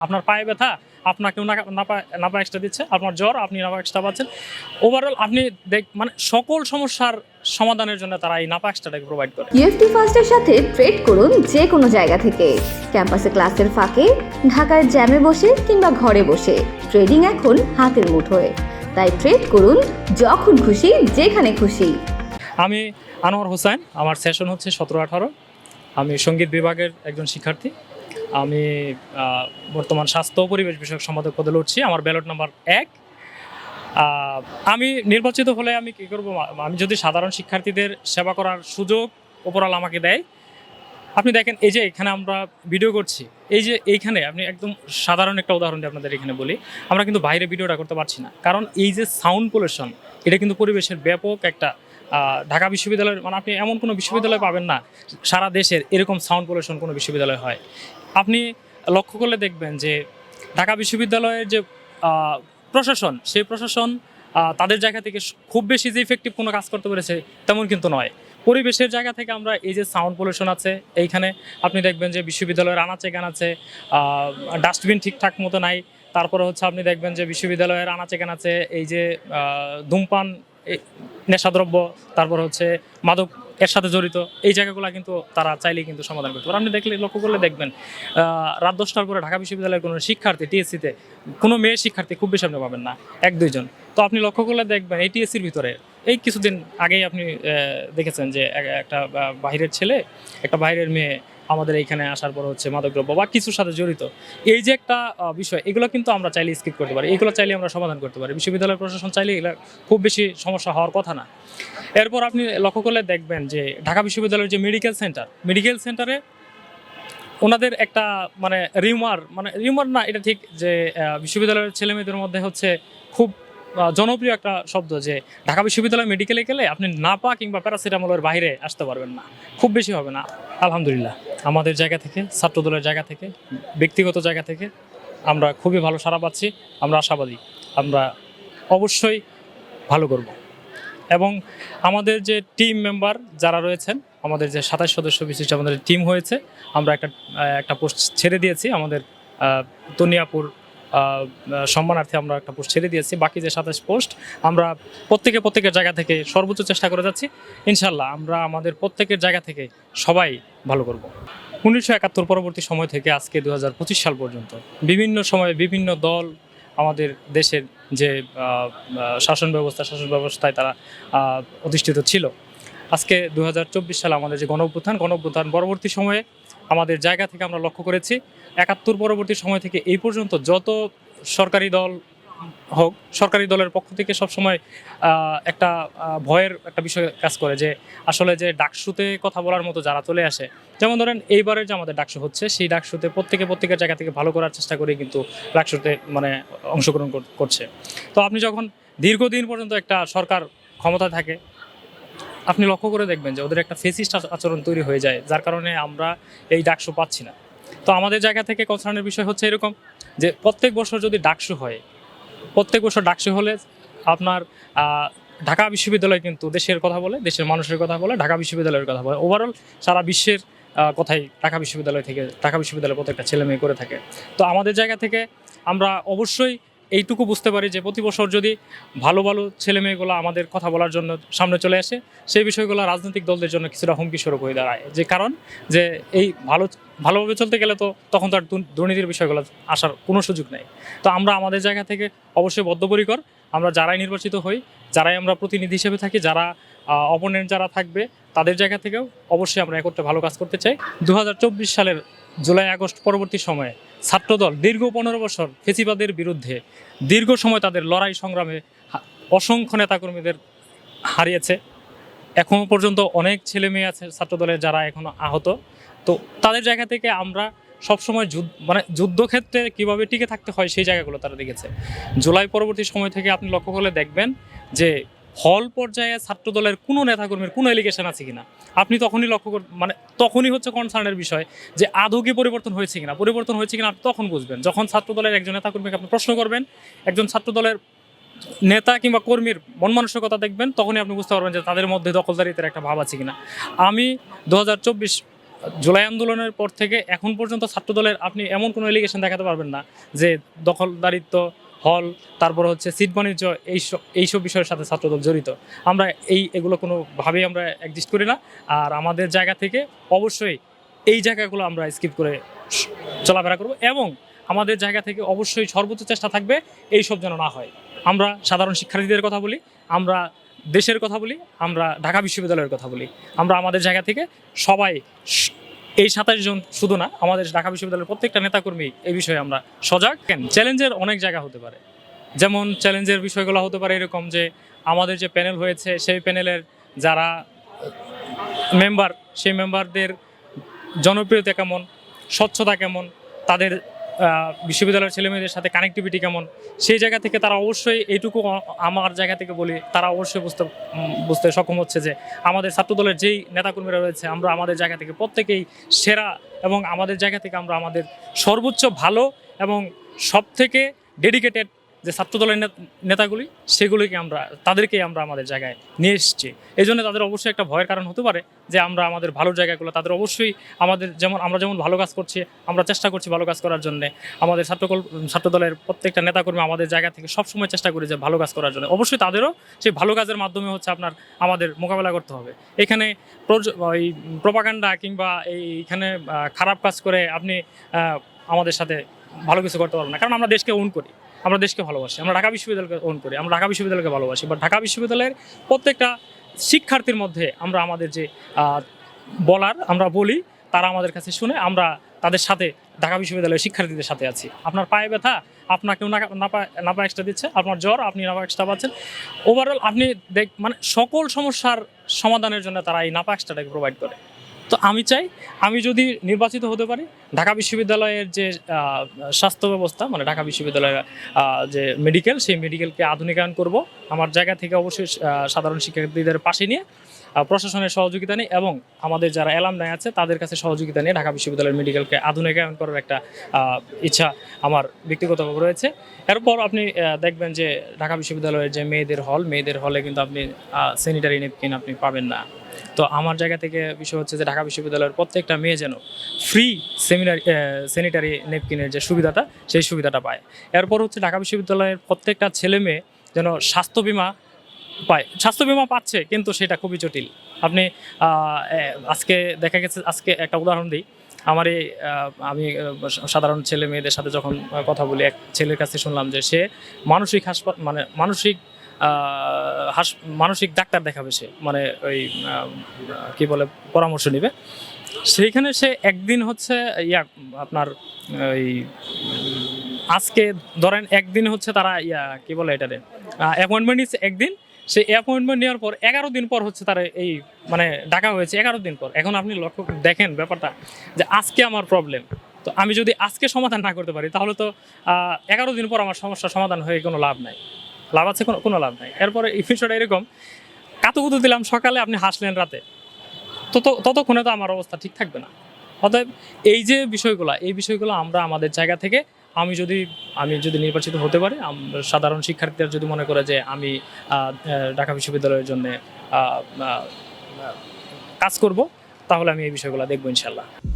আপনার পায়ে ব্যথা আপনাকেও নাকা- নাপা নাপা এক্সট্রা দিচ্ছে আপনার জ্বর আপনি নাপা এক্সট্রা পাচ্ছেন। ওভারঅল আপনি দেখ মানে সকল সমস্যার সমাধানের জন্য তারা এই নাপা এক্সট্রাটাকে প্রোভাইড করে। ইউএফটি ফার্স্টের সাথে ট্রেড করুন যে কোনো জায়গা থেকে। ক্যাম্পাসে ক্লাসের ফাঁকে ঢাকার জ্যামে বসে কিংবা ঘরে বসে। ট্রেডিং এখন হাতের মুঠোয়। তাই ট্রেড করুন যখন খুশি যেখানে খুশি। আমি আনোয়ার হোসেন আমার সেশন হচ্ছে সতেরো আঠারো। আমি সংগীত বিভাগের একজন শিক্ষার্থী। আমি বর্তমান স্বাস্থ্য পরিবেশ বিষয়ক সম্পাদক পদে লড়ছি। আমার ব্যালট নাম্বার এক। আমি নির্বাচিত হলে আমি কী করব? আমি যদি সাধারণ শিক্ষার্থীদের সেবা করার সুযোগ ওপরাল আমাকে দেয়, আপনি দেখেন এই যে এখানে আমরা ভিডিও করছি, এই যে এইখানে আপনি একদম সাধারণ একটা উদাহরণ দিয়ে আপনাদের এখানে বলি, আমরা কিন্তু বাইরে ভিডিওটা করতে পারছি না। কারণ এই যে সাউন্ড পলিউশন এটা কিন্তু পরিবেশের ব্যাপক একটা ঢাকা বিশ্ববিদ্যালয়ের মানে আপনি এমন কোনো বিশ্ববিদ্যালয় পাবেন না, সারা দেশের এরকম সাউন্ড পলিউশন কোনো বিশ্ববিদ্যালয় হয়। আপনি লক্ষ্য করলে দেখবেন যে ঢাকা বিশ্ববিদ্যালয়ের যে প্রশাসন, সেই প্রশাসন তাদের জায়গা থেকে খুব বেশি যে ইফেক্টিভ কোনো কাজ করতে পেরেছে তেমন কিন্তু নয়। পরিবেশের জায়গা থেকে আমরা এই যে সাউন্ড পলিউশন আছে, এইখানে আপনি দেখবেন যে বিশ্ববিদ্যালয়ের আনাচে গানাচে ডাস্টবিন ঠিকঠাক মতো নাই। তারপরে হচ্ছে আপনি দেখবেন যে বিশ্ববিদ্যালয়ের আনাচে গানাচে এই যে ধূমপান নেশাদ্রব্য তারপর হচ্ছে মাদক এর সাথে জড়িত এই জায়গাগুলো কিন্তু তারা চাইলেই কিন্তু সমাধান করতে পারে। আপনি দেখলে লক্ষ্য করলে দেখবেন রাত দশটার পরে ঢাকা বিশ্ববিদ্যালয়ের কোনো শিক্ষার্থী টিএসসিতে কোনো মেয়ে শিক্ষার্থী খুব বেশি আপনি পাবেন না এক দুইজন তো আপনি লক্ষ্য করলে দেখবেন এই টিএসসির ভিতরে এই কিছুদিন আগেই আপনি দেখেছেন যে একটা আহ, বাইরের ছেলে একটা বাইরের মেয়ে আমাদের এইখানে আসার পর হচ্ছে মাদকদ্রব্য বা কিছুর সাথে জড়িত। এই যে একটা বিষয়, এগুলো কিন্তু আমরা চাইলে স্কিপ করতে পারি। এগুলো চাইলে আমরা সমাধান করতে পারি। বিশ্ববিদ্যালয় প্রশাসন চাইলে এগুলো খুব বেশি সমস্যা হওয়ার কথা না। এরপর আপনি লক্ষ্য করলে দেখবেন যে ঢাকা বিশ্ববিদ্যালয়ের যে মেডিকেল সেন্টার মেডিকেল সেন্টারে ওনাদের একটা মানে রিউমার মানে রিউমার না, এটা ঠিক যে বিশ্ববিদ্যালয়ের ছেলে মেয়েদের মধ্যে হচ্ছে খুব জনপ্রিয় একটা শব্দ যে ঢাকা বিশ্ববিদ্যালয় মেডিকেলে গেলে আপনি নাপা কিংবা প্যারাসিটামলের বাইরে আসতে পারবেন না। খুব বেশি হবে না। আলহামদুলিল্লাহ। আমাদের জায়গা থেকে, ছাত্রদলের জায়গা থেকে, ব্যক্তিগত জায়গা থেকে আমরা খুবই ভালো সাড়া পাচ্ছি, আমরা আশাবাদী। আমরা অবশ্যই ভালো করব। এবং আমাদের যে টিম মেম্বার যারা রয়েছেন, আমাদের যে সাতাশ সদস্য বিশিষ্ট আমাদের টিম হয়েছে, আমরা একটা একটা পোস্ট ছেড়ে দিয়েছি আমাদের দুনিয়াপুর সম্মানার্থে আমরা একটা পোস্ট ছেড়ে দিয়েছি। বাকি যে সাতাশ পোস্ট আমরা প্রত্যেকে প্রত্যেকের জায়গা থেকে সর্বোচ্চ চেষ্টা করে যাচ্ছি। ইনশাল্লাহ আমরা আমাদের প্রত্যেকের জায়গা থেকে সবাই ভালো করব। উনিশশো একাত্তর পরবর্তী সময় থেকে আজকে দু সাল পর্যন্ত বিভিন্ন সময়ে বিভিন্ন দল আমাদের দেশের যে শাসন ব্যবস্থা, শাসন ব্যবস্থায় তারা অধিষ্ঠিত ছিল। আজকে দু হাজার চব্বিশ সালে আমাদের যে গণ অভ্যুত্থান গণ অভ্যুত্থান পরবর্তী সময়ে আমাদের জায়গা থেকে আমরা লক্ষ্য করেছি একাত্তর পরবর্তী সময় থেকে এই পর্যন্ত যত সরকারি দল হোক, সরকারি দলের পক্ষ থেকে সবসময় একটা ভয়ের একটা বিষয় কাজ করে যে আসলে যে ডাকসুতে কথা বলার মতো যারা চলে আসে, যেমন ধরেন এইবারের যে আমাদের ডাকসু হচ্ছে, সেই ডাকসুতে প্রত্যেকে প্রত্যেকের জায়গা থেকে ভালো করার চেষ্টা করে কিন্তু ডাকসুতে মানে অংশগ্রহণ করছে। তো আপনি যখন দীর্ঘদিন পর্যন্ত একটা সরকার ক্ষমতায় থাকে, আপনি লক্ষ্য করে দেখবেন যে ওদের একটা ফেসিস্ট আচরণ তৈরি হয়ে যায়, যার কারণে আমরা এই ডাকসু পাচ্ছি না। তো আমাদের জায়গা থেকে কনসার্নের বিষয় হচ্ছে এরকম যে প্রত্যেক বছর যদি ডাকসু হয়, প্রত্যেক বছর ডাকসু হলে আপনার ঢাকা বিশ্ববিদ্যালয় কিন্তু দেশের কথা বলে, দেশের মানুষের কথা বলে, ঢাকা বিশ্ববিদ্যালয়ের কথা বলে। ওভারঅল সারা বিশ্বের কথাই ঢাকা বিশ্ববিদ্যালয় থেকে, ঢাকা বিশ্ববিদ্যালয় প্রত্যেকটা ছেলে মেয়ে করে থাকে। তো আমাদের জায়গা থেকে আমরা অবশ্যই এইটুকু বুঝতে পারি যে প্রতি বছর যদি ভালো ভালো ছেলে মেয়েগুলো আমাদের কথা বলার জন্য সামনে চলে আসে, সেই বিষয়গুলো রাজনৈতিক দলদের জন্য কিছুটা হুমকি স্বরূপ হয়ে দাঁড়ায়। যে কারণ যে এই ভালো, ভালোভাবে চলতে গেলে তো তখন তার দুর্নীতির বিষয়গুলো আসার কোনো সুযোগ নেই। তো আমরা আমাদের জায়গা থেকে অবশ্যই বদ্ধপরিকর। আমরা যারাই নির্বাচিত হই, যারাই আমরা প্রতিনিধি হিসেবে থাকি, যারা অপোনেন্ট যারা থাকবে, তাদের জায়গা থেকেও অবশ্যই আমরা একত্রে ভালো কাজ করতে চাই। দু হাজার চব্বিশ সালের জুলাই আগস্ট পরবর্তী সময়ে ছাত্রদল দীর্ঘ পনেরো বছর ফেসিবাদের বিরুদ্ধে দীর্ঘ সময় তাদের লড়াই সংগ্রামে অসংখ্য নেতাকর্মীদের হারিয়েছে। এখনও পর্যন্ত অনেক ছেলে মেয়ে আছে ছাত্রদলের যারা এখনও আহত। তো তাদের জায়গা থেকে আমরা সবসময় যুদ্ধ মানে যুদ্ধক্ষেত্রে কীভাবে টিকে থাকতে হয় সেই জায়গাগুলো তারা দেখেছে। জুলাই পরবর্তী সময় থেকে আপনি লক্ষ্য করলে দেখবেন যে হল পর্যায়ে ছাত্রদলের কোনো নেতাকর্মীর কোনো এলিগেশন আছে কিনা? আপনি তখনই লক্ষ্য কর মানে তখনই হচ্ছে কনসার্নের বিষয় যে আদৌ কি পরিবর্তন হয়েছে কিনা? পরিবর্তন হয়েছে কিনা আপনি তখন বুঝবেন। যখন ছাত্রদলের একজন নেতাকর্মীকে আপনি প্রশ্ন করবেন, একজন ছাত্রদলের নেতা কিংবা কর্মীর মন মানসিকতা দেখবেন, তখনই আপনি বুঝতে পারবেন যে তাদের মধ্যে দখলদারিত্বের একটা ভাব আছে কিনা। আমি দু হাজার চব্বিশ জুলাই আন্দোলনের পর থেকে এখন পর্যন্ত ছাত্রদলের আপনি এমন কোনো এলিগেশন দেখাতে পারবেন না যে দখলদারিত্ব হল, তারপর হচ্ছে সিট বাণিজ্য এইসব এইসব বিষয়ের সাথে ছাত্রদল জড়িত। আমরা এই এগুলো কোনোভাবেই আমরা অ্যাডজাস্ট করি না। আর আমাদের জায়গা থেকে অবশ্যই এই জায়গাগুলো আমরা স্কিপ করে চলাফেরা করব এবং আমাদের জায়গা থেকে অবশ্যই সর্বোচ্চ চেষ্টা থাকবে এই সব যেন না হয়। আমরা সাধারণ শিক্ষার্থীদের কথা বলি, আমরা দেশের কথা বলি, আমরা ঢাকা বিশ্ববিদ্যালয়ের কথা বলি। আমরা আমাদের জায়গা থেকে সবাই এই সাতাশ জন শুধু না, আমাদের ঢাকা বিশ্ববিদ্যালয়ের প্রত্যেকটা নেতাকর্মী এই বিষয়ে আমরা সজাগ। চ্যালেঞ্জের অনেক জায়গা হতে পারে। যেমন চ্যালেঞ্জের বিষয়গুলো হতে পারে এরকম যে, আমাদের যে প্যানেল হয়েছে, সেই প্যানেলের যারা মেম্বার, সেই মেম্বারদের জনপ্রিয়তা কেমন, স্বচ্ছতা কেমন, তাদের বিশ্ববিদ্যালয়ের ছেলেমেয়েদের সাথে কানেক্টিভিটি কেমন? সেই জায়গা থেকে তারা অবশ্যই এইটুকু আমার জায়গা থেকে বলি, তারা অবশ্যই বুঝতে বুঝতে সক্ষম হচ্ছে যে আমাদের ছাত্রদলের যেই নেতাকর্মীরা রয়েছে, আমরা আমাদের জায়গা থেকে প্রত্যেকেই সেরা এবং আমাদের জায়গা থেকে আমরা আমাদের সর্বোচ্চ ভালো এবং সব থেকে ডেডিকেটেড যে ছাত্রদলের নেত- নেতাগুলি, সেগুলিকে আমরা তাদেরকে আমরা আমাদের জায়গায় নিয়ে এসেছি। এই জন্য তাদের অবশ্যই একটা ভয়ের কারণ হতে পারে যে আমরা আমাদের ভালো জায়গাগুলো, তাদের অবশ্যই আমাদের যেমন আমরা যেমন ভালো কাজ করছি, আমরা চেষ্টা করছি ভালো কাজ করার জন্য। আমাদের ছাত্রকল ছাত্রদলের প্রত্যেকটা নেতাকর্মী আমাদের জায়গা থেকে সবসময় চেষ্টা করি যে ভালো কাজ করার জন্য। অবশ্যই তাদেরও সেই ভালো কাজের মাধ্যমে হচ্ছে আপনার আমাদের মোকাবেলা করতে হবে। এখানে ওই প্রপাগান্ডা কিংবা এইখানে খারাপ কাজ করে আপনি আমাদের সাথে ভালো কিছু করতে পারবেন না। কারণ আমরা দেশকে উন করি। আমরা দেশকে ভালোবাসি, আমরা ঢাকা বিশ্ববিদ্যালয়কে ওন করি, আমরা ঢাকা বিশ্ববিদ্যালয়কে ভালোবাসি বা ঢাকা বিশ্ববিদ্যালয়ের প্রত্যেকটা শিক্ষার্থীর মধ্যে আমরা আমাদের যে বলার আমরা বলি, তারা আমাদের কাছে শুনে আমরা তাদের সাথে, ঢাকা বিশ্ববিদ্যালয়ের শিক্ষার্থীদের সাথে আছি। আপনার পায়ে ব্যথা আপনাকেও নাপা এক্সট্রা দিচ্ছে, আপনার জ্বর, আপনি নাপা এক্সট্রা পাচ্ছেন। ওভারঅল আপনি দেখ মানে সকল সমস্যার সমাধানের জন্য তারা এই নাপা এক্সট্রাটাকে প্রোভাইড করে। তো আমি চাই, আমি যদি নির্বাচিত হতে পারি, ঢাকা বিশ্ববিদ্যালয়ের যে স্বাস্থ্য ব্যবস্থা মানে ঢাকা বিশ্ববিদ্যালয়ের যে মেডিকেল সেই মেডিকেলকে আধুনিকায়ন করব। আমার জায়গা থেকে অবশ্যই সাধারণ শিক্ষার্থীদের পাশে নিয়ে প্রশাসনের সহযোগিতা নিয়ে এবং আমাদের যারা অ্যালামনাই আছে, তাদের কাছে সহযোগিতা নিয়ে ঢাকা বিশ্ববিদ্যালয়ের মেডিকেলকে আধুনিকায়ন করার একটা ইচ্ছা আমার ব্যক্তিগতভাবে রয়েছে। এরপর আপনি দেখবেন যে ঢাকা বিশ্ববিদ্যালয়ের যে মেয়েদের হল মেয়েদের হলে কিন্তু আপনি স্যানিটারি নেপকিন আপনি পাবেন না। তো আমার জায়গা থেকে বিষয় হচ্ছে যে ঢাকা বিশ্ববিদ্যালয়ের প্রত্যেকটা মেয়ে যেন ফ্রি সেমিনারি স্যানিটারি নেপকিনের যে সুবিধাটা, সেই সুবিধাটা পায়। এরপর হচ্ছে ঢাকা বিশ্ববিদ্যালয়ের প্রত্যেকটা ছেলে মেয়ে যেন স্বাস্থ্য বিমা পায়। স্বাস্থ্য বিমা পাচ্ছে, কিন্তু সেটা খুবই জটিল। আপনি আজকে দেখা গেছে, আজকে একটা উদাহরণ দিই। আমার এই আমি সাধারণ ছেলে মেয়েদের সাথে যখন কথা বলি, এক ছেলের কাছে শুনলাম যে সে মানসিক হাসপাতাল মানে মানসিক মানসিক ডাক্তার দেখাবে সে মানে ওই কি বলে, পরামর্শ নেবে। সেইখানে সে একদিন হচ্ছে, ইয়া, আপনার ওই, আজকে ধরেন একদিন হচ্ছে তারা, ইয়া, কি বলে এটারে অ্যাপয়েন্টমেন্ট নিচ্ছে একদিন। সেই অ্যাপয়েন্টমেন্ট নেওয়ার পর এগারো দিন পর হচ্ছে তারা এই মানে ডাকা হয়েছে, এগারো দিন পর। এখন আপনি লক্ষ্য দেখেন ব্যাপারটা, যে আজকে আমার প্রবলেম তো আমি যদি আজকে সমাধান না করতে পারি, তাহলে তো এগারো দিন পর আমার সমস্যার সমাধান হয়ে কোনো লাভ নাই। লাভ আছে, কোনো কোনো লাভ নাই। এরপরে বিষয়টা এরকম। কাতুকুতু দিলাম সকালে, আপনি হাসলেন রাতে। তো তো- ততক্ষণে তো আমার অবস্থা ঠিক থাকবে না। অতএব এই যে বিষয়গুলো, এই বিষয়গুলো আমরা আমাদের জায়গা থেকে, আমি যদি আমি যদি নির্বাচিত হতে পারি সাধারণ শিক্ষার্থীরা যদি মনে করে যে আমি ঢাকা বিশ্ববিদ্যালয়ের জন্য কাজ করব, তাহলে আমি এই বিষয়গুলো দেখব ইনশাল্লাহ